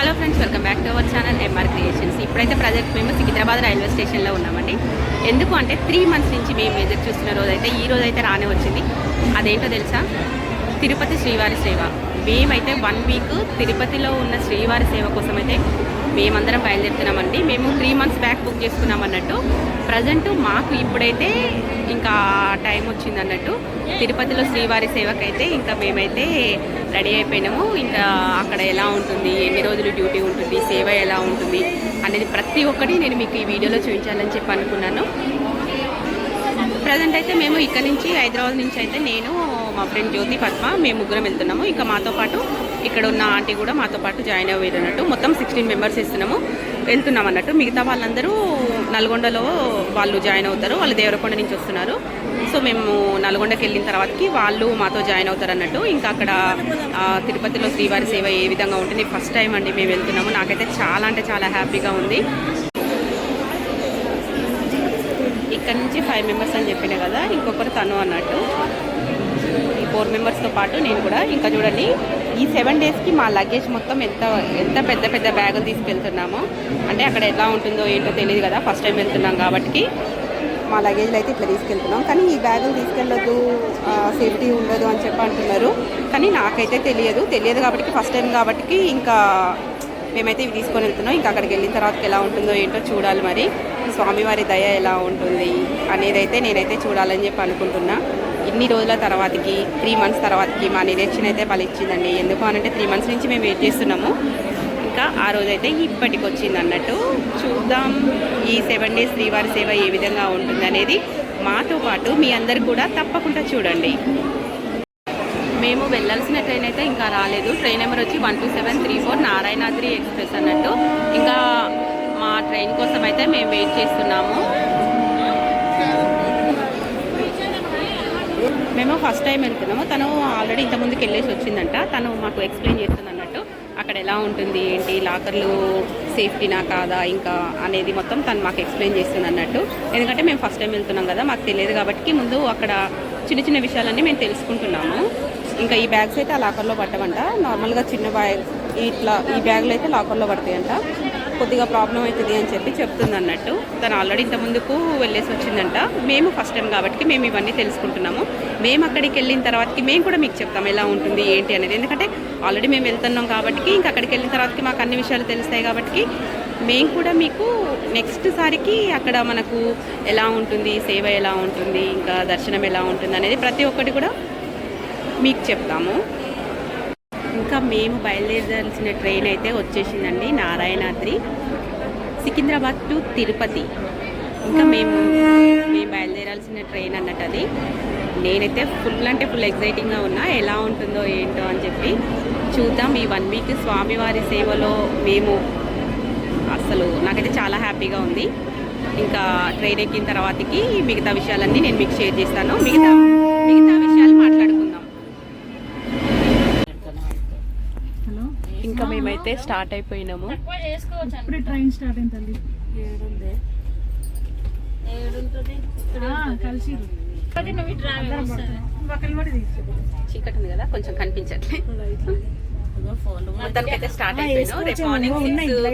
Hello friends welcome back to our channel MR creations ఇప్పుడైతే present మేము Secunderabad railway స్టేషన్లో ఉన్నామండి. ఎందుకు అంటే త్రీ మంత్స్ నుంచి మేము ఎదురు చూస్తున్న రోజైతే ఈ రోజు అయితే రానే వచ్చింది. అదేంటో తెలుసా? తిరుపతి శ్రీవారి సేవ. మేమైతే వన్ వీక్ తిరుపతిలో ఉన్న శ్రీవారి సేవ కోసం అయితే మేమందరం బయలుదేరుతున్నామండి. మేము త్రీ మంత్స్ బ్యాక్ బుక్ చేసుకున్నాం అన్నట్టు. ప్రజెంట్ మాకు ఇప్పుడైతే ఇంకా టైం వచ్చింది అన్నట్టు. తిరుపతిలో శ్రీవారి సేవకైతే ఇంకా మేమైతే రెడీ అయిపోయినాము. ఇంకా అక్కడ ఎలా ఉంటుంది ఎన్ని రోజులు డ్యూటీ ఉంటుంది సేవ ఎలా ఉంటుంది అనేది ప్రతి ఒక్కటి నేను మీకు ఈ వీడియోలో చూపించాలని చెప్పి అనుకున్నాను. ప్రజెంట్ అయితే మేము ఇక్కడ నుంచి హైదరాబాద్ నుంచి అయితే నేను మా ఫ్రెండ్ జ్యోతి పద్మ మేము ముగ్గురం వెళ్తున్నాము. ఇంకా మాతో పాటు ఇక్కడ ఉన్న ఆంటీ కూడా మాతో పాటు జాయిన్ అయ్యి అన్నట్టు మొత్తం సిక్స్టీన్ మెంబర్స్ ఇస్తున్నాము. వెళ్తున్నాం అన్నట్టు. మిగతా వాళ్ళందరూ నల్గొండలో వాళ్ళు జాయిన్ అవుతారు. వాళ్ళు దేవరకొండ నుంచి వస్తున్నారు. సో మేము నల్గొండకి వెళ్ళిన తర్వాతకి వాళ్ళు మాతో జాయిన్ అవుతారు అన్నట్టు. ఇంకా అక్కడ తిరుపతిలో శ్రీవారి సేవ ఏ విధంగా ఉంటుంది? ఫస్ట్ టైం అండి మేము వెళ్తున్నాము. నాకైతే చాలా అంటే చాలా హ్యాపీగా ఉంది. ఇక్కడ నుంచి ఫైవ్ మెంబర్స్ అని చెప్పిన కదా ఇంకొకరు తను అన్నట్టు. ఈ ఫోర్ మెంబర్స్తో పాటు నేను కూడా. ఇంకా చూడండి ఈ సెవెన్ డేస్కి మా లగేజ్ మొత్తం ఎంత ఎంత పెద్ద పెద్ద బ్యాగులు తీసుకెళ్తున్నామో అంటే అక్కడ ఎలా ఉంటుందో ఏంటో తెలియదు కదా ఫస్ట్ టైం వెళ్తున్నాం కాబట్టి మా లగేజ్లో అయితే ఇట్లా తీసుకెళ్తున్నాం. కానీ ఈ బ్యాగులు తీసుకెళ్ళొద్దు సేఫ్టీ ఉండదు అని చెప్పి అంటున్నారు. కానీ నాకైతే తెలియదు. తెలియదు కాబట్టి ఫస్ట్ టైం కాబట్టి ఇంకా మేమైతే ఇవి తీసుకొని వెళ్తున్నాం. ఇంకా అక్కడికి వెళ్ళిన తర్వాత ఎలా ఉంటుందో ఏంటో చూడాలి మరి. స్వామివారి దయ ఎలా ఉంటుంది అనేది అయితే నేనైతే చూడాలని చెప్పి అనుకుంటున్నా. ఇన్ని రోజుల తర్వాతకి త్రీ మంత్స్ తర్వాతకి మా నిరీక్షణ అయితే ఫలిచ్చిందండి ఎందుకు అనంటే త్రీ మంత్స్ నుంచి మేము వెయిట్ చేస్తున్నాము. ఇంకా ఆ రోజైతే ఇప్పటికి వచ్చింది అన్నట్టు చూద్దాం. ఈ సెవెన్ డేస్ శ్రీవారి సేవ ఏ విధంగా ఉంటుంది అనేది మాతో పాటు మీ అందరు కూడా తప్పకుండా చూడండి. మేము వెళ్ళాల్సిన ట్రైన్ అయితే ఇంకా రాలేదు. ట్రైన్ నెంబర్ వచ్చి one two seven three four Narayanadri express అన్నట్టు. ఇంకా మా ట్రైన్ కోసం అయితే మేము వెయిట్ చేస్తున్నాము. మేము ఫస్ట్ టైం వెళ్తున్నాము. తను ఆల్రెడీ ఇంత ముందుకు వెళ్ళేసి వచ్చిందంట. తను మాకు ఎక్స్ప్లెయిన్ చేస్తుంది అన్నట్టు అక్కడ ఎలా ఉంటుంది ఏంటి లాకర్లు సేఫ్టీనా కాదా ఇంకా అనేది మొత్తం తను మాకు ఎక్స్ప్లెయిన్ చేస్తుంది అన్నట్టు ఎందుకంటే మేము ఫస్ట్ టైం వెళ్తున్నాం కదా మాకు తెలియదు కాబట్టి ముందు అక్కడ చిన్న చిన్న విషయాలన్నీ మేము తెలుసుకుంటున్నాము. ఇంకా ఈ బ్యాగ్స్ అయితే ఆ లాకర్లో పట్టమంట నార్మల్గా చిన్న బ్యాగ్ ఇట్లా ఈ బ్యాగ్లు అయితే లాకర్లో పడతాయంట. కొద్దిగా ప్రాబ్లం అవుతుంది అని చెప్పి చెప్తుంది అన్నట్టు. తను ఆల్రెడీ ఇంత ముందుకు వెళ్ళేసి వచ్చిందంట. మేము ఫస్ట్ టైం కాబట్టి మేము ఇవన్నీ తెలుసుకుంటున్నాము. మేము అక్కడికి వెళ్ళిన తర్వాతకి మేము కూడా మీకు చెప్తాం ఎలా ఉంటుంది ఏంటి అనేది. ఎందుకంటే ఆల్రెడీ మేము వెళ్తున్నాం కాబట్టి ఇంకా అక్కడికి వెళ్ళిన తర్వాతకి మాకు అన్ని విషయాలు తెలుస్తాయి కాబట్టి మేము కూడా మీకు నెక్స్ట్ సారికి అక్కడ మనకు ఎలా ఉంటుంది సేవ ఎలా ఉంటుంది ఇంకా దర్శనం ఎలా ఉంటుంది అనేది ప్రతి ఒక్కటి కూడా మీకు చెప్తాము. ఇంకా మేము బయలుదేరాల్సిన ట్రైన్ అయితే వచ్చేసిందండి నారాయణాద్రి సికింద్రాబాద్ టు తిరుపతి. ఇంకా మేము మేము బయలుదేరాల్సిన ట్రైన్ అన్నట్టు అది. నేనైతే ఫుల్ అంటే ఫుల్ ఎగ్జైటింగ్గా ఉన్నా ఎలా ఉంటుందో ఏంటో అని చెప్పి చూద్దాం. ఈ వన్ వీక్ స్వామివారి సేవలో మేము అసలు నాకైతే చాలా హ్యాపీగా ఉంది. ఇంకా ట్రైన్ ఎక్కిన తర్వాతకి మిగతా విషయాలన్నీ నేను మీకు షేర్ చేస్తాను. మిగతా మిగతా విషయాలు మాట్లాడుకుంటాను హలో ఇంకా మేమైతే స్టార్ట్ అయిపోయినాము. ఇప్పుడే ట్రైన్ స్టార్ట్ అయింది తల్లి. కలిసి చీకటి ఉంది కదా కొంచెం కనిపించట్లే. మొత్తానికి అయితే స్టార్ట్ అయిపోయినాం. రేపు. మార్నింగ్.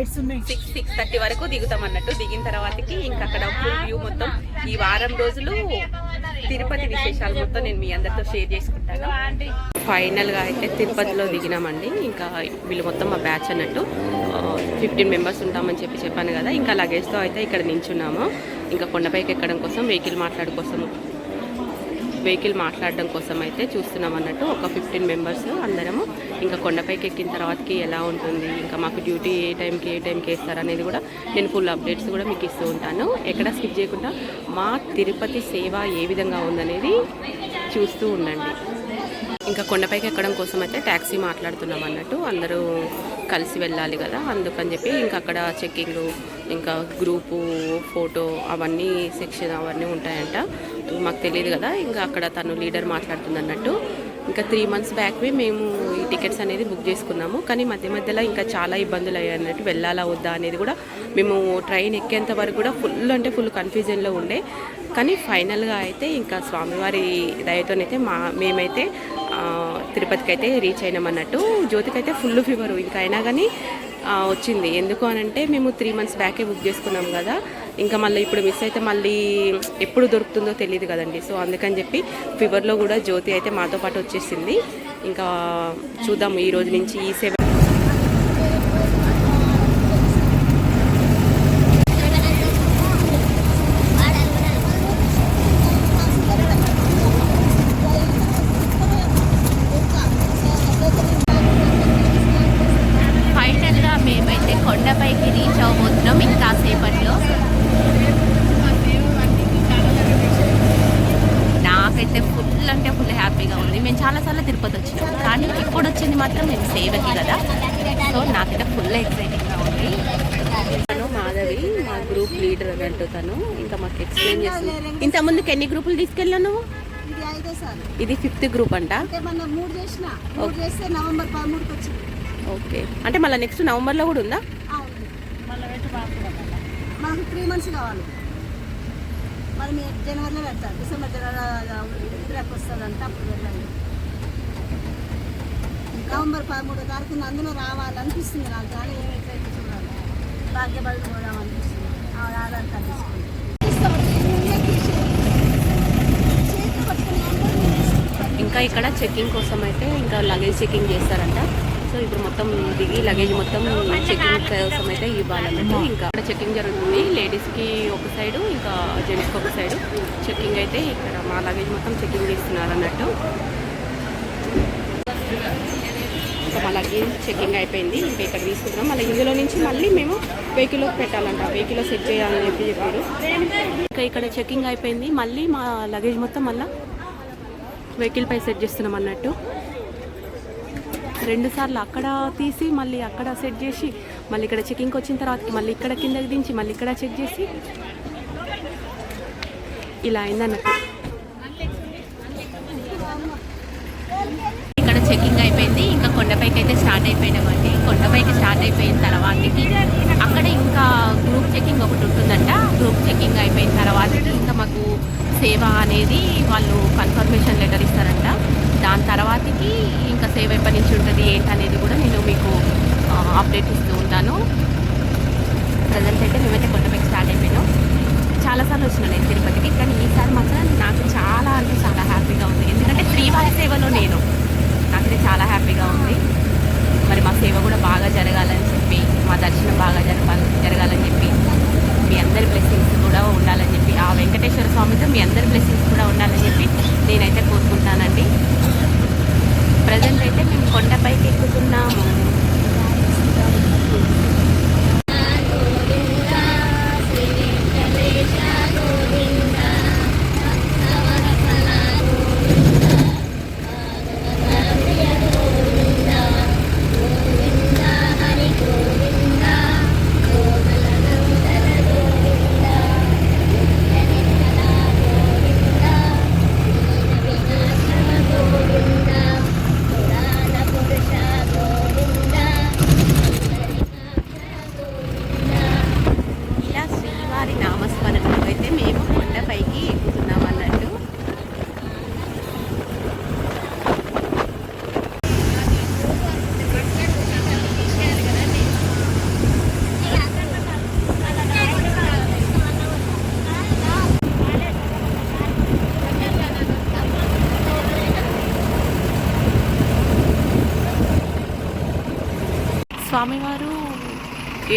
సిక్స్ సిక్స్ థర్టీ వరకు దిగుతాం అన్నట్టు. దిగిన తర్వాతకి ఇంకా అక్కడ ఫుల్ వ్యూ మొత్తం. ఈ వారం రోజులు తిరుపతి విశేషాలు మొత్తం నేను మీ అందరితో షేర్ చేసుకుంటాను. ఫైనల్గా అయితే తిరుపతిలో దిగినామండి. ఇంకా వీళ్ళు మొత్తం మా బ్యాచ్ అన్నట్టు. ఫిఫ్టీన్ మెంబర్స్ ఉంటామని చెప్పి చెప్పాను కదా. ఇంకా లగేజ్తో అయితే ఇక్కడ నించున్నాము. ఇంకా కొండపైకి ఎక్కడం కోసం వెహికల్ మాట్లాడు కోసం వెహికల్ మాట్లాడడం కోసం అయితే చూస్తున్నాం అన్నట్టు. ఒక ఫిఫ్టీన్ మెంబర్స్ అందరము. ఇంకా కొండపైకి ఎక్కిన తర్వాతకి ఎలా ఉంటుంది ఇంకా మాకు డ్యూటీ ఏ టైంకి ఏ టైంకి వేస్తారు అనేది కూడా నేను ఫుల్ అప్డేట్స్ కూడా మీకు ఇస్తూ ఉంటాను. ఎక్కడ స్కిప్ చేయకుండా మా తిరుపతి సేవ ఏ విధంగా ఉందనేది చూస్తూ ఉండండి. ఇంకా కొండపైకి ఎక్కడం కోసం అయితే ట్యాక్సీ మాట్లాడుతున్నాం అన్నట్టు. అందరూ కలిసి వెళ్ళాలి కదా అందుకని చెప్పి ఇంకా అక్కడ చెక్కింగ్ ఇంకా గ్రూపు ఫోటో అవన్నీ సెక్షన్ అవన్నీ ఉంటాయంట. మాకు తెలియదు కదా ఇంకా అక్కడ తను లీడర్ మాట్లాడుతుంది అన్నట్టు ఇంకా త్రీ మంత్స్ బ్యాక్వి మేము ఈ టికెట్స్ అనేది బుక్ చేసుకున్నాము. కానీ మధ్య మధ్యలో ఇంకా చాలా ఇబ్బందులు అయ్యాయి అన్నట్టు. వెళ్ళాలా వద్దా అనేది కూడా మేము ట్రైన్ ఎక్కేంత వరకు కూడా ఫుల్ అంటే ఫుల్ కన్ఫ్యూజన్లో ఉండే. కానీ ఫైనల్గా అయితే ఇంకా స్వామివారి దయతోనైతే మా మేమైతే తిరుపతికి అయితే రీచ్ అయినాం అన్నట్టు. జ్యోతికి అయితే ఫుల్ ఫీవర్ ఇంకా అయినా కానీ వచ్చింది. ఎందుకు అని అంటే మేము త్రీ మంత్స్ బ్యాకే బుక్ చేసుకున్నాం కదా. ఇంకా మళ్ళీ ఇప్పుడు మిస్ అయితే మళ్ళీ ఎప్పుడు దొరుకుతుందో తెలియదు కదండి. సో అందుకని చెప్పి ఫీవర్లో కూడా జ్యోతి అయితే మాతో పాటు వచ్చేసింది. ఇంకా చూద్దాం ఈ రోజు నుంచి ఈ సేవ ఫైనల్గా మేమైతే కొండపైకి రీచ్ అవబోతున్నాం ఇంకా సేపట్లో నాకైతే ఫుల్ అంటే ఫుల్ హ్యాపీగా ఉంది మేము చాలాసార్లు తిరుపతి వచ్చినాం కానీ ఇప్పుడు వచ్చింది మాత్రం మేము సేవకి కదా సో నాకైతే ఫుల్ ఎక్సైటింగ్గా ఉంది తను మాధవి మా గ్రూప్ లీడర్ అన్నట్టు తను ఇంకా మాకు ఎక్స్ప్లెయిన్ చేస్తుంది ఇంత ముందుకు ఎన్ని గ్రూపులు తీసుకెళ్ళావు నువ్వు? ఇది ఐదో సార్. ఇది ఫిఫ్త్ గ్రూప్ అంట? అంటే మన మూడు చేసిన. మూడు చేస్తే నవంబర్ పదమూడుకి వచ్చింది. ఓకే. అంటే మళ్ళీ నెక్స్ట్ నవంబర్లో కూడా ఉందా? అవును మనకు త్రీ మంత్స్ కావాలి. మరి మీ జనవరిలో డిసెంబర్ జనవరి వస్తుందంటే అప్పుడు నవంబర్ పదమూడో తారీఖున అందులో రావాలనిపిస్తుంది నాకు. కానీ ఏమైతే చూడాలి. అనిపిస్తుంది ఆ ఆధార్ కార్డు తీసుకుంది. ఇంకా ఇక్కడ చెకింగ్ కోసం అయితే ఇంకా లగేజ్ చెక్కింగ్ చేస్తారంట. సో ఇప్పుడు మొత్తం దిగి లగేజ్ మొత్తం చెకింగ్ కోసం అయితే ఇవ్వాలన్నట్టు ఇంకా అక్కడ చెకింగ్ జరుగుతుంది. లేడీస్కి ఒక సైడు ఇంకా జెంట్స్కి ఒక సైడు చెకింగ్ అయితే ఇక్కడ మా లగేజ్ మొత్తం చెకింగ్ చేస్తున్నారు అన్నట్టు. మా లగేజ్ చెకింగ్ అయిపోయింది. ఇంకా ఇక్కడ తీసుకుంటున్నాం. మళ్ళీ ఇందులో నుంచి మళ్ళీ మేము వెహికల్లో పెట్టాలంట. వెహికల్లో సెట్ చేయాలని చెప్పి చెప్పారు. ఇంకా ఇక్కడ చెకింగ్ అయిపోయింది. మళ్ళీ మా లగేజ్ మొత్తం మళ్ళీ వెహికల్పై సెట్ చేస్తున్నాం అన్నట్టు. రెండుసార్లు అక్కడ తీసి మళ్ళీ అక్కడ సెట్ చేసి మళ్ళీ ఇక్కడ చెకింగ్కి వచ్చిన తర్వాత మళ్ళీ ఇక్కడ కిందకి దించి మళ్ళీ ఇక్కడ చెక్ చేసి. ఇలా అయిందన్నట్టు. ఇక్కడ చెకింగ్ అయిపోయింది. ఇంకా కొండపైకి అయితే స్టార్ట్ అయిపోయినామండి. కొండపైకి స్టార్ట్ అయిపోయిన తర్వాతకి అక్కడ ఇంకా గ్రూప్ చెకింగ్ ఒకటి ఉంటుందంట. గ్రూప్ చెకింగ్ అయిపోయిన తర్వాతకి ఇంకా మాకు సేవ అనేది వాళ్ళు కన్ఫర్మేషన్ లెటర్ ఇస్తారంట. దాని తర్వాతకి ఇంకా సేవ ఎప్పటి నుంచి ఉంటుంది ఏంటి అనేది కూడా నేను మీకు అప్డేట్ ఇస్తూ ఉంటాను. ప్రజెంట్ అయితే మేమైతే కొండపైకి స్టార్ట్ అయిపోయినాం. చాలాసార్లు వచ్చిన నేను తిరుపతికి కానీ ఈసారి మాత్రం నాకు చాలా అంటే చాలా హ్యాపీగా ఉంది. ఎందుకంటే శ్రీవారి సేవలో నేను. నాకైతే చాలా హ్యాపీగా ఉంది. మరి మా సేవ కూడా బాగా జరగాలని చెప్పి మా దర్శనం బాగా జరగాలి జరగాలని చెప్పి మీ అందరి బ్లెస్సింగ్స్ కూడా ఉండాలని చెప్పి ఆ వెంకటేశ్వర స్వామితో మీ అందరి బ్లెస్సింగ్స్ కూడా ఉండాలని చెప్పి నేనైతే కోరుకుంటానండి. ప్రజెంట్ అయితే మేము కొండపైకి ఎక్కుతున్నాము.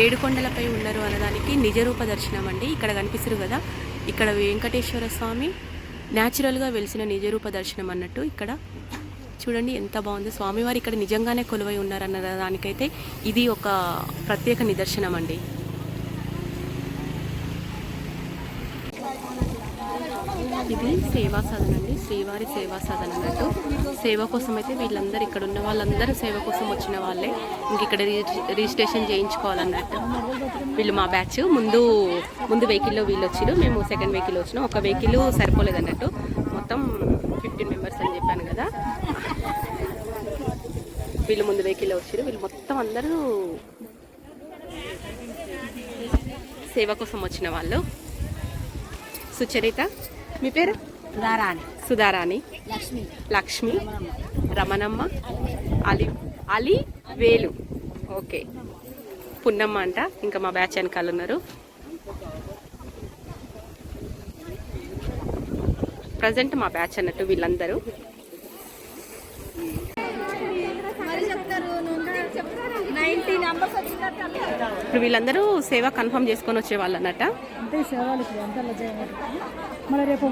ఏడుకొండలపై ఉన్నారు అనడానికి నిజరూప దర్శనం అండి. ఇక్కడ కనిపిస్తారు కదా ఇక్కడ వెంకటేశ్వర స్వామి న్యాచురల్గా వెలిసిన నిజరూప దర్శనం అన్నట్టు ఇక్కడ. చూడండి ఎంత బాగుంది. స్వామివారు ఇక్కడ నిజంగానే కొలువై ఉన్నారన్న దానికైతే ఇది ఒక ప్రత్యేక నిదర్శనం అండి. ఇది సేవా సదన్ అండి. శ్రీవారి సేవా సదన్ అన్నట్టు. సేవ కోసం అయితే వీళ్ళందరూ ఇక్కడ ఉన్న వాళ్ళందరూ సేవ కోసం వచ్చిన వాళ్ళే. ఇంక ఇక్కడ రిజిస్ట్రేషన్ చేయించుకోవాలన్నట్టు. వీళ్ళు మా బ్యాచ్. ముందు ముందు వెహికల్లో వీళ్ళు వచ్చిరు. మేము సెకండ్ వెహికల్ వచ్చినాం. ఒక వెహికల్ సరిపోలేదు అన్నట్టు మొత్తం ఫిఫ్టీన్ మెంబర్స్ అని చెప్పాను కదా. వీళ్ళు ముందు వెహికల్లో వచ్చిరు. వీళ్ళు మొత్తం అందరూ సేవ కోసం వచ్చిన వాళ్ళు. సుచరిత. మీ పేరు? దారాని సుధారాణి. లక్ష్మి. లక్ష్మి. రమణమ్మ. అలి అలి వేలు. ఓకే. పున్నమ్మ అంట. ఇంకా మా బ్యాచ్ వెనకాల ఉన్నారు. ప్రజెంట్ మా బ్యాచ్ అన్నట్టు వీళ్ళందరూ. నైన్టీ నెంబర్స్ ఇప్పుడు వీళ్ళందరూ సేవ కన్ఫర్మ్ చేసుకొని వచ్చే వాళ్ళు అన్నట్ట? అంతే సేవలు ఇప్పుడు మళ్ళీ రేపు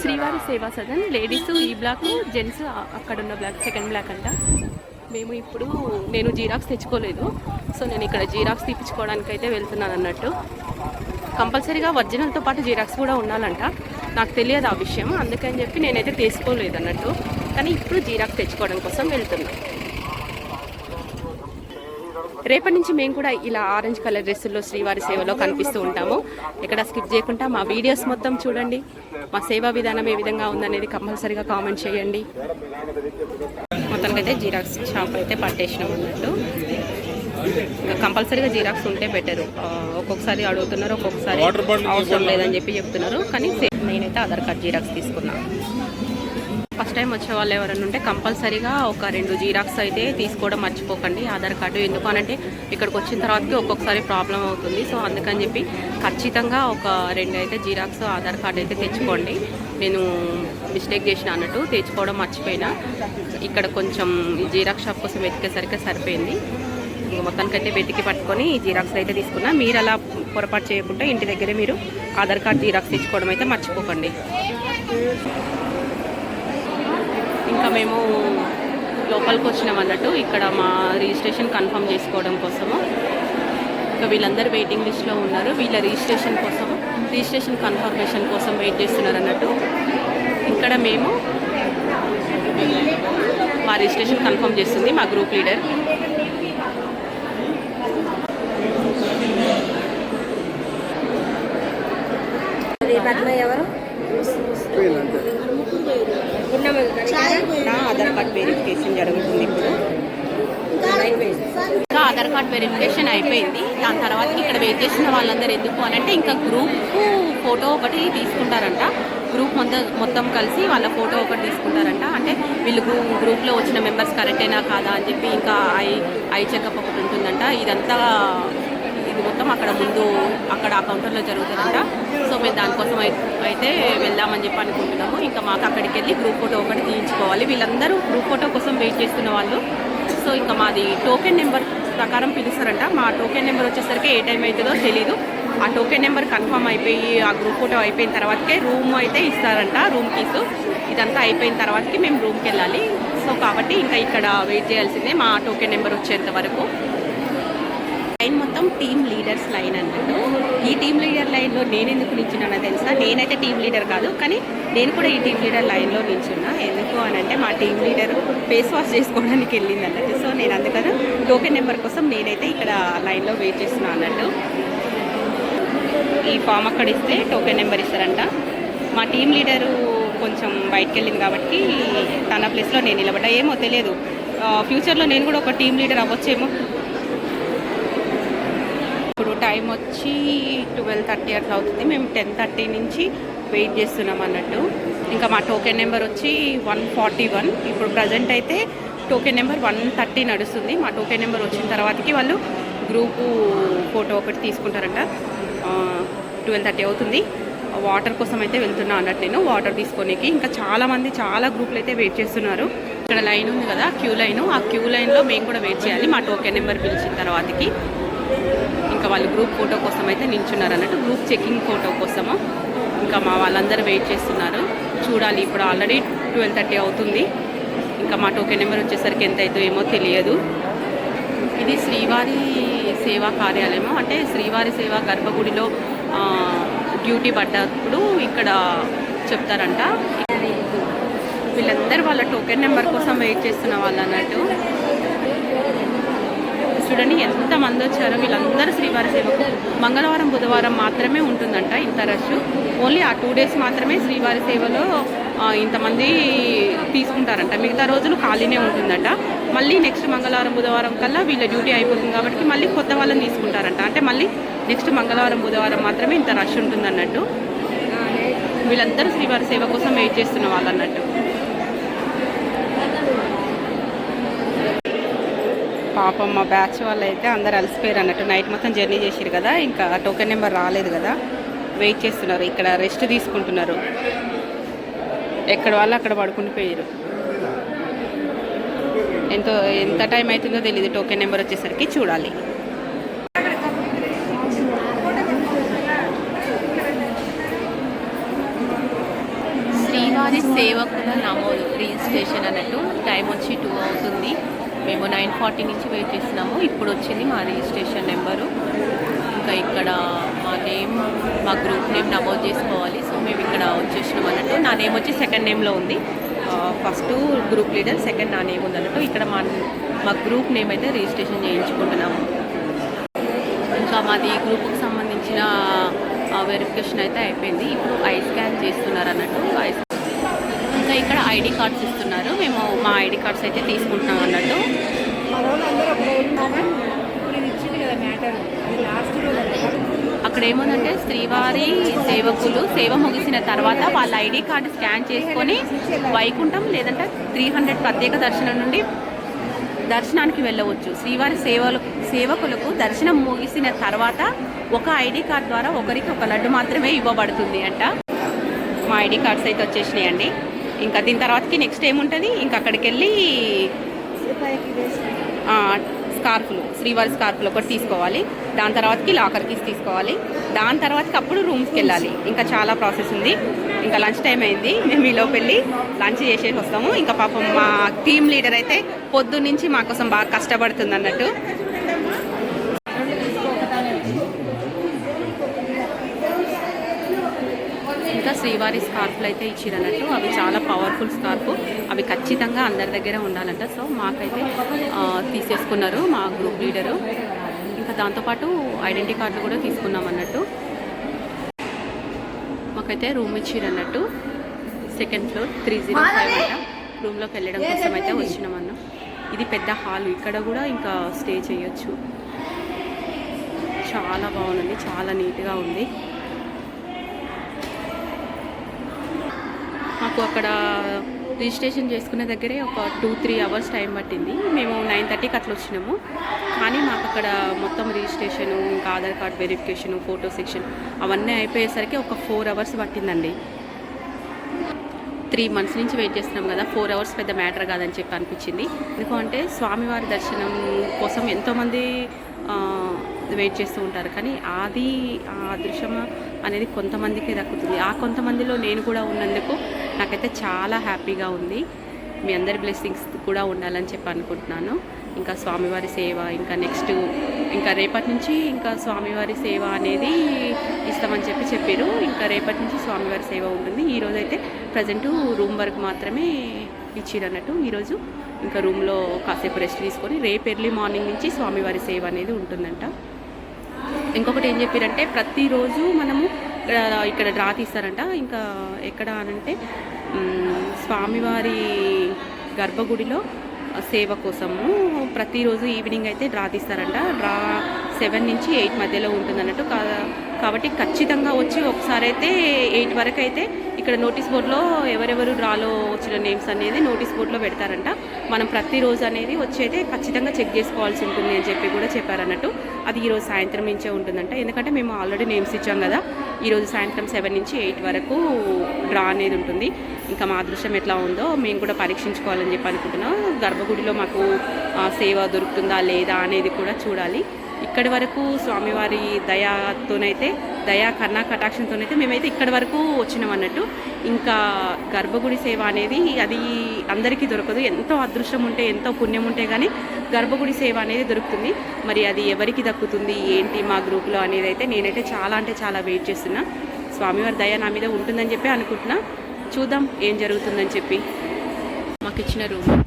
శ్రీవారి సేవా సదన్ లేడీస్ ఈ బ్లాక్ జెంట్స్ అక్కడ ఉన్న బ్లాక్ సెకండ్ బ్లాక్ అంట. మేము ఇప్పుడు నేను జీరాక్స్ తెచ్చుకోలేదు. సో నేను ఇక్కడ జీరాక్స్ తీపించుకోవడానికి అయితే వెళ్తున్నాను అన్నట్టు. కంపల్సరీగా ఒరిజినల్తో పాటు జీరాక్స్ కూడా ఉండాలంట. నాకు తెలియదు ఆ విషయం. అందుకని చెప్పి నేనైతే తీసుకోలేదు అన్నట్టు. కానీ ఇప్పుడు జీరాక్స్ తెచ్చుకోవడం కోసం వెళ్తున్నా. రేపటి నుంచి మేము కూడా ఇలా ఆరెంజ్ కలర్ డ్రెస్సుల్లో శ్రీవారి సేవలో కనిపిస్తూ ఉంటాము. ఇక్కడ స్కిప్ చేయకుండా మా వీడియోస్ మొత్తం చూడండి. మా సేవా విధానం ఏ విధంగా ఉందనేది కంపల్సరీగా కామెంట్ చేయండి. మొత్తానికైతే జీరాక్స్ షాప్ అయితే పట్టేసినాం అన్నట్టు. ఇంకా కంపల్సరీగా జీరాక్స్ ఉంటే బెటరు. ఒక్కొక్కసారి అడుగుతున్నారు ఒక్కొక్కసారి అవసరం లేదని చెప్పి చెప్తున్నారు. కానీ నేనైతే ఆధార్ కార్డ్ జీరాక్స్ తీసుకున్నాను ఫస్ట్ టైం వచ్చే వాళ్ళు ఎవరైనా ఉంటే కంపల్సరీగా ఒక రెండు జీరాక్స్ అయితే తీసుకోవడం మర్చిపోకండి. ఆధార్ కార్డు ఎందుకు అనంటే ఇక్కడికి వచ్చిన తర్వాతకి ఒక్కొక్కసారి ప్రాబ్లం అవుతుంది. సో అందుకని చెప్పి ఖచ్చితంగా ఒక రెండు అయితే జీరాక్స్ ఆధార్ కార్డు అయితే తెచ్చుకోండి. నేను మిస్టేక్ చేసిన అన్నట్టు తెచ్చుకోవడం మర్చిపోయినా. ఇక్కడ కొంచెం ఈ జీరాక్స్ షాప్ కోసం వెతికేసరికి సరిపోయింది. మొత్తానికైతే వెతికి పట్టుకొని జీరాక్స్ అయితే తీసుకున్నా. మీరు అలా పొరపాటు చేయకుండా ఇంటి దగ్గరే మీరు ఆధార్ కార్డ్ జీరాక్స్ తెచ్చుకోవడం అయితే మర్చిపోకండి. మేము లోపలికి వచ్చినాం అన్నట్టు. ఇక్కడ మా రిజిస్ట్రేషన్ కన్ఫర్మ్ చేసుకోవడం కోసము. ఇంకా వీళ్ళందరూ వెయిటింగ్ లిస్ట్లో ఉన్నారు. వీళ్ళ రిజిస్ట్రేషన్ కోసం రిజిస్ట్రేషన్ కన్ఫర్మేషన్ కోసం వెయిట్ చేస్తున్నారు అన్నట్టు. ఇక్కడ మేము మా రిజిస్ట్రేషన్ కన్ఫర్మ్ చేస్తుంది మా గ్రూప్ లీడర్ ఎవరు నా ఆధార్ కార్డ్ వెరిఫికేషన్ జరుగుతుంది ఇప్పుడు ఇంకా ఆధార్ కార్డ్ వెరిఫికేషన్ అయిపోయింది. దాని తర్వాత ఇక్కడ వెయిట్ చేసిన వాళ్ళందరూ ఎందుకు అని అంటే ఇంకా గ్రూప్ ఫోటో ఒకటి తీసుకుంటారంట. గ్రూప్ మొత్తం మొత్తం కలిసి వాళ్ళ ఫోటో ఒకటి తీసుకుంటారంట. అంటే వీళ్ళు గ్రూప్లో వచ్చిన మెంబర్స్ కరెక్టేనా కాదా అని చెప్పి ఇంకా ఐ ఐ చెకప్ ఒకటి ఉంటుందంట. ఇదంతా ఇది మొత్తం అక్కడ ముందు అక్కడ ఆ కౌంటర్లో జరుగుతుందంట. సో మేము దానికోసం అయితే వెళ్దామని చెప్పి అనుకుంటున్నాము. ఇంకా మాకు అక్కడికి వెళ్ళి గ్రూప్ ఫోటో ఒకటి తీయించుకోవాలి. వీళ్ళందరూ గ్రూప్ ఫోటో కోసం వెయిట్ చేస్తున్న వాళ్ళు. సో ఇంకా మాది టోకెన్ నెంబర్ ప్రకారం పిలుస్తారంట. మా టోకెన్ నెంబర్ వచ్చేసరికి ఏ టైం అవుతుందో తెలీదు. ఆ టోకెన్ నెంబర్ కన్ఫర్మ్ అయిపోయి ఆ గ్రూప్ ఫోటో అయిపోయిన తర్వాతకే రూమ్ అయితే ఇస్తారంట రూమ్ కీస్ ఇదంతా అయిపోయిన తర్వాతకి మేము రూమ్కి వెళ్ళాలి. సో కాబట్టి ఇంకా ఇక్కడ వెయిట్ చేయాల్సిందే మా టోకెన్ నెంబర్ వచ్చేంత వరకు. మొత్తం టీమ్ లీడర్స్ లైన్ అన్నట్టు. ఈ టీమ్ లీడర్ లైన్లో నేను ఎందుకు నిల్చున్నానో తెలుసా? నేనైతే టీమ్ లీడర్ కాదు కానీ నేను కూడా ఈ టీమ్ లీడర్ లైన్లో నిల్చున్నా. ఎందుకు అని అంటే మా టీమ్ లీడర్ ఫేస్ వాష్ చేసుకోవడానికి వెళ్ళింది అన్నట్టు సో నేను అందుకని టోకెన్ నెంబర్ కోసం నేనైతే ఇక్కడ లైన్లో వెయిట్ చేస్తున్నాను అన్నట్టు. ఈ ఫామ్ అక్కడ ఇస్తే టోకెన్ నెంబర్ ఇస్తారంట. మా టీం లీడరు కొంచెం బయటకు వెళ్ళింది కాబట్టి తన ప్లేస్లో నేను నిలబడ్డా. ఏమో తెలియదు. ఫ్యూచర్లో నేను కూడా ఒక టీం లీడర్ అవ్వచ్చేమో. ఇప్పుడు టైం వచ్చి ట్వెల్వ్ థర్టీ అట్లా అవుతుంది. మేము టెన్ థర్టీ నుంచి వెయిట్ చేస్తున్నాం అన్నట్టు. ఇంకా మా టోకెన్ నెంబర్ వచ్చి వన్ ఫార్టీ వన్. ఇప్పుడు ప్రజెంట్ అయితే టోకెన్ నెంబర్ వన్ థర్టీ నడుస్తుంది. మా టోకెన్ నెంబర్ వచ్చిన తర్వాతకి వాళ్ళు గ్రూపు ఫోటో ఒకటి తీసుకుంటారంట. ట్వెల్వ్ థర్టీ అవుతుంది. వాటర్ కోసం అయితే వెళ్తున్నా అన్నట్టు నేను వాటర్ తీసుకోనికి. ఇంకా చాలామంది చాలా గ్రూపులు అయితే వెయిట్ చేస్తున్నారు. ఇక్కడ లైన్ ఉంది కదా క్యూ లైన్. ఆ క్యూ లైన్లో మేము కూడా వెయిట్ చేయాలి మా టోకెన్ నెంబర్ పిలిచిన తర్వాతకి. ఇంకా వాళ్ళు గ్రూప్ ఫోటో కోసం అయితే నిల్చున్నారు అన్నట్టు గ్రూప్ చెకింగ్ ఫోటో కోసము. ఇంకా మా వాళ్ళందరూ వెయిట్ చేస్తున్నారు. చూడాలి ఇప్పుడు ఆల్రెడీ ట్వెల్వ్ థర్టీ అవుతుంది. ఇంకా మా టోకెన్ నెంబర్ వచ్చేసరికి ఎంత అవుతుందో ఏమో తెలియదు. ఇది శ్రీవారి సేవా కార్యాలయము? అంటే శ్రీవారి సేవా గర్భగుడిలో డ్యూటీ పడ్డప్పుడు ఇక్కడ చెప్తారంట. వీళ్ళందరూ వాళ్ళ టోకెన్ నెంబర్ కోసం వెయిట్ చేస్తున్న వాళ్ళు అన్నట్టు. చూడండి ఎంత మంది వచ్చారో వీళ్ళందరూ శ్రీవారి సేవకు. మంగళవారం బుధవారం మాత్రమే ఉంటుందంట ఇంత రష్. ఓన్లీ ఆ టూ డేస్ మాత్రమే శ్రీవారి సేవలో ఇంతమంది తీసుకుంటారంట. మిగతా రోజులు ఖాళీనే ఉంటుందంట. మళ్ళీ నెక్స్ట్ మంగళవారం బుధవారం కల్లా వీళ్ళ డ్యూటీ అయిపోతుంది కాబట్టి మళ్ళీ కొత్త వాళ్ళని తీసుకుంటారంట. అంటే మళ్ళీ నెక్స్ట్ మంగళవారం బుధవారం మాత్రమే ఇంత రష్ ఉంటుందన్నట్టు. వీళ్ళందరూ శ్రీవారి సేవ కోసం వెయిట్ చేస్తున్న వాళ్ళు అన్నట్టు పాపం మా బ్యాచ్ వాళ్ళు అయితే అందరు అలసిపోయారు అన్నట్టు. నైట్ మొత్తం జర్నీ చేసారు కదా. ఇంకా టోకెన్ నెంబర్ రాలేదు కదా. వెయిట్ చేస్తున్నారు. ఇక్కడ రెస్ట్ తీసుకుంటున్నారు. ఎక్కడ వాళ్ళు అక్కడ పడుకుని పోయారు ఎంతో ఎంత టైం అవుతుందో తెలియదు టోకెన్ నెంబర్ వచ్చేసరికి చూడాలి. శ్రీవారి సేవకుల నమోదు రిజిస్ట్రేషన్ అన్నట్టు. టైం వచ్చి టూ అవుతుంది. మేము నైన్ ఫార్టీ నుంచి వెయిట్ చేసినాము ఇప్పుడు వచ్చింది మా రిజిస్ట్రేషన్ నెంబరు. ఇంకా ఇక్కడ మా నేమ్ మా గ్రూప్ నేమ్ నమోదు చేసుకోవాలి. సో మేము ఇక్కడ వచ్చేసినాం అన్నట్టు. నా నేమ్ వచ్చి సెకండ్ నేమ్లో ఉంది. ఫస్ట్ గ్రూప్ లీడర్ సెకండ్ నా నేమ్ ఉంది అన్నట్టు ఇక్కడ మా మా గ్రూప్ నేమ్ అయితే రిజిస్ట్రేషన్ చేయించుకుంటున్నాము. ఇంకా మాది గ్రూప్కి సంబంధించిన వెరిఫికేషన్ అయితే అయిపోయింది. ఇప్పుడు ఐ స్కాన్ చేస్తున్నారు అన్నట్టు. ఐ ఇంకా ఇక్కడ ఐడి కార్డ్స్ ఇస్తున్నారు. మేము మా ఐడి కార్డ్స్ అయితే తీసుకుంటున్నాం అన్నట్టు. అక్కడ ఏముందంటే శ్రీవారి సేవకులు సేవ ముగిసిన తర్వాత వాళ్ళ ఐడి కార్డు స్కాన్ చేసుకొని వైకుంఠం లేదంటే త్రీ హండ్రెడ్ ప్రత్యేక దర్శనం నుండి దర్శనానికి వెళ్ళవచ్చు. శ్రీవారి సేవలు సేవకులకు దర్శనం ముగిసిన తర్వాత ఒక ఐడి కార్డ్ ద్వారా ఒకరికి ఒక లడ్డు మాత్రమే ఇవ్వబడుతుంది అంట. మా ఐడి కార్డ్స్ అయితే వచ్చేసినాయండి. ఇంకా దీని తర్వాతకి నెక్స్ట్ ఏముంటుంది? ఇంకా అక్కడికి వెళ్ళి స్కార్ఫ్లు శ్రీవారి స్కార్ఫ్లు ఒకటి తీసుకోవాలి. దాని తర్వాతకి లాకర్ కీస్ తీసుకోవాలి. దాని తర్వాతకి అప్పుడు రూమ్స్కి వెళ్ళాలి. ఇంకా చాలా ప్రాసెస్ ఉంది. ఇంకా లంచ్ టైం అయింది. మేము ఈ వెళ్ళి లంచ్ చేసేసి వస్తాము. ఇంకా పాపం మా టీమ్ లీడర్ అయితే పొద్దున్నుంచి మా కోసం బాగా కష్టపడుతుంది అన్నట్టు ఇంకా శ్రీవారి స్కార్ఫ్లు అయితే ఇచ్చిరన్నట్టు అవి చాలా పవర్ఫుల్ స్కార్ఫ్ అవి ఖచ్చితంగా అందరి దగ్గర ఉండాలంట. సో మాకైతే తీసేసుకున్నారు మా గ్రూప్ లీడరు ఇంకా దాంతోపాటు ఐడెంటిటీ కార్డులు కూడా తీసుకున్నాం అన్నట్టు. మాకైతే room ఇచ్చిరన్నట్టు second floor three zero five అంట. రూమ్లోకి వెళ్ళడం కోసం అయితే వచ్చినాం ఇది పెద్ద హాల్ ఇక్కడ కూడా ఇంకా స్టే చేయొచ్చు. చాలా బాగుంది. చాలా నీట్గా ఉంది. మాకు అక్కడ రిజిస్ట్రేషన్ చేసుకునే దగ్గరే ఒక టూ త్రీ అవర్స్ టైం పట్టింది. మేము నైన్ థర్టీకి అట్లా వచ్చినాము. కానీ మాకు అక్కడ మొత్తం రిజిస్ట్రేషను ఇంకా Aadhaar card verification photo section అవన్నీ అయిపోయేసరికి ఒక ఫోర్ అవర్స్ పట్టిందండి. త్రీ మంత్స్ నుంచి వెయిట్ చేస్తున్నాం కదా ఫోర్ అవర్స్ పెద్ద మ్యాటర్ కాదని చెప్పి అనిపించింది. ఎందుకంటే స్వామివారి దర్శనం కోసం ఎంతోమంది వెయిట్ చేస్తూ ఉంటారు. కానీ అది ఆ దృశ్యం అనేది కొంతమందికి దక్కుతుంది. ఆ కొంతమందిలో నేను కూడా ఉన్నందుకు నాకైతే చాలా హ్యాపీగా ఉంది. మీ అందరి బ్లెస్సింగ్స్ కూడా ఉండాలని చెప్పి అనుకుంటున్నాను. ఇంకా స్వామివారి సేవ ఇంకా నెక్స్ట్ ఇంకా రేపటి నుంచి ఇంకా స్వామివారి సేవ అనేది ఇస్తామని చెప్పి చెప్పారు. ఇంకా రేపటి నుంచి స్వామివారి సేవ ఉంటుంది. ఈరోజు అయితే ప్రజెంట్ రూమ్ వరకు మాత్రమే ఇచ్చిరు అన్నట్టు ఈరోజు ఇంకా రూమ్లో కాసేపు రెస్ట్ తీసుకొని రేపు ఎర్లీ మార్నింగ్ నుంచి స్వామివారి సేవ అనేది ఉంటుందంట. ఇంకొకటి ఏం చెప్పారంటే ప్రతిరోజు మనము ఇక్కడ ఇక్కడ డ్రా తీస్తారంట. ఇంకా ఎక్కడ అనంటే స్వామివారి గర్భగుడిలో సేవ కోసము ప్రతిరోజు ఈవినింగ్ అయితే డ్రా తీస్తారంట. డ్రా సెవెన్ నుంచి ఎయిట్ మధ్యలో ఉంటుంది అన్నట్టు కాబట్టి ఖచ్చితంగా వచ్చి ఒకసారి అయితే ఎయిట్ వరకు అయితే ఇక్కడ నోటీస్ బోర్డులో ఎవరెవరు డ్రాలో వచ్చిన నేమ్స్ అనేది నోటీస్ బోర్డులో పెడతారంట. మనం ప్రతిరోజు అనేది వచ్చేది ఖచ్చితంగా చెక్ చేసుకోవాల్సి ఉంటుంది అని చెప్పి కూడా చెప్పారన్నట్టు. అది ఈరోజు సాయంత్రం నుంచే ఉంటుందంట. ఎందుకంటే మేము ఆల్రెడీ నేమ్స్ ఇచ్చాం కదా. ఈరోజు సాయంత్రం సెవెన్ నుంచి ఎయిట్ వరకు డ్రా అనేది ఉంటుంది. ఇంకా మా అదృష్టం ఎట్లా ఉందో మేము కూడా పరీక్షించుకోవాలని చెప్పి అనుకుంటున్నాం. గర్భగుడిలో మాకు సేవ దొరుకుతుందా లేదా అనేది కూడా చూడాలి. ఇక్కడి వరకు స్వామివారి దయాతోనైతే దయా కన్నా కటాక్షంతోనైతే మేమైతే ఇక్కడి వరకు వచ్చినాం అన్నట్టు. ఇంకా గర్భగుడి సేవ అనేది అది అందరికీ దొరకదు. ఎంతో అదృష్టం ఉంటే ఎంతో పుణ్యం ఉంటే కానీ గర్భగుడి సేవ అనేది దొరుకుతుంది. మరి అది ఎవరికి దక్కుతుంది ఏంటి మా గ్రూప్లో అనేది అయితే నేనైతే చాలా అంటే చాలా వెయిట్ చేస్తున్నా. స్వామివారి దయ నా మీద ఉంటుందని చెప్పి అనుకుంటున్నా. చూద్దాం ఏం జరుగుతుందని చెప్పి. మాకు ఇచ్చిన రూమ్.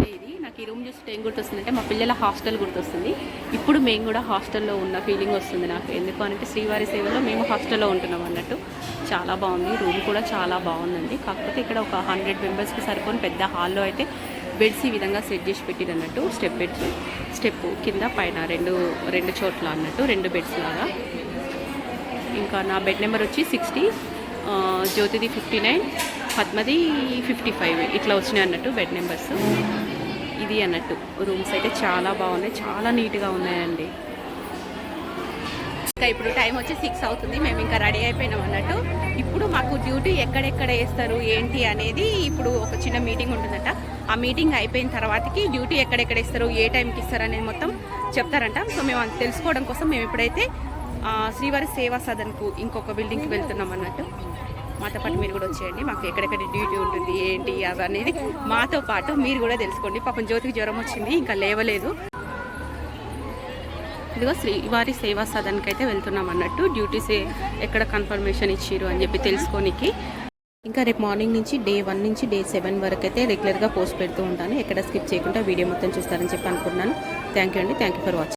నాకు ఈ రూమ్ చూస్తే ఏం గుర్తొస్తుందంటే మా పిల్లల హాస్టల్ గుర్తొస్తుంది. ఇప్పుడు మేము కూడా హాస్టల్లో ఉన్న ఫీలింగ్ వస్తుంది నాకు. ఎందుకు అంటే శ్రీవారి సేవలో మేము హాస్టల్లో ఉంటున్నాం అన్నట్టు. చాలా బాగుంది. రూమ్ కూడా చాలా బాగుందండి. కాకపోతే ఇక్కడ ఒక హండ్రెడ్ మెంబర్స్కి సరిపోని పెద్ద హాల్లో అయితే బెడ్స్ ఈ విధంగా సెట్ చేసి పెట్టిరు అన్నట్టు స్టెప్ బెడ్స్ స్టెప్ కింద పైన రెండు రెండు చోట్ల అన్నట్టు రెండు బెడ్స్ లాగా. ఇంకా నా బెడ్ నెంబర్ వచ్చి సిక్స్టీ జ్యోతిది ఫిఫ్టీ నైన్ పద్మది ఫిఫ్టీ ఫైవ్. ఇట్లా వచ్చినాయి అన్నట్టు బెడ్ నెంబర్స్. ఇది అన్నట్టు. రూమ్స్ అయితే చాలా బాగున్నాయి. చాలా నీట్గా ఉన్నాయండి. ఇంకా ఇప్పుడు టైం వచ్చి సిక్స్ అవుతుంది. మేము ఇంకా రెడీ అయిపోయినాం అన్నట్టు. ఇప్పుడు మాకు డ్యూటీ ఎక్కడెక్కడ వేస్తారు ఏంటి అనేది ఇప్పుడు ఒక చిన్న మీటింగ్ ఉంటుందట. ఆ మీటింగ్ అయిపోయిన తర్వాతకి డ్యూటీ ఎక్కడెక్కడ ఇస్తారు ఏ టైంకి ఇస్తారు అనేది మొత్తం చెప్తారంట. సో మేము అది తెలుసుకోవడం కోసం మేము ఇప్పుడైతే శ్రీవారి సేవా సదన్కు ఇంకొక బిల్డింగ్కి వెళ్తున్నాం అన్నట్టు. మాతో పాటు మీరు కూడా వచ్చేయండి. మాకు ఎక్కడెక్కడ డ్యూటీ ఉంటుంది ఏంటి అది అనేది మాతో పాటు మీరు కూడా తెలుసుకోండి. పాపం జ్యోతికి జ్వరం వచ్చింది ఇంకా లేవలేదు. ఇదిగో శ్రీవారి సేవా సదన్కి అయితే వెళ్తున్నాం అన్నట్టు. డ్యూటీస్ ఏ- ఎక్కడ కన్ఫర్మేషన్ ఇచ్చిర్రు అని చెప్పి తెలుసుకోనికి. ఇంకా రేపు మార్నింగ్ నుంచి డే వన్ నుంచి డే సెవెన్ వరకు అయితే రెగ్యులర్గా పోస్ట్ పెడుతూ ఉంటాను. ఎక్కడ స్కిప్ చేయకుండా వీడియో మొత్తం చూస్తారని చెప్పి అనుకుంటున్నాను. థ్యాంక్ యూ అండి. Thank you for watching.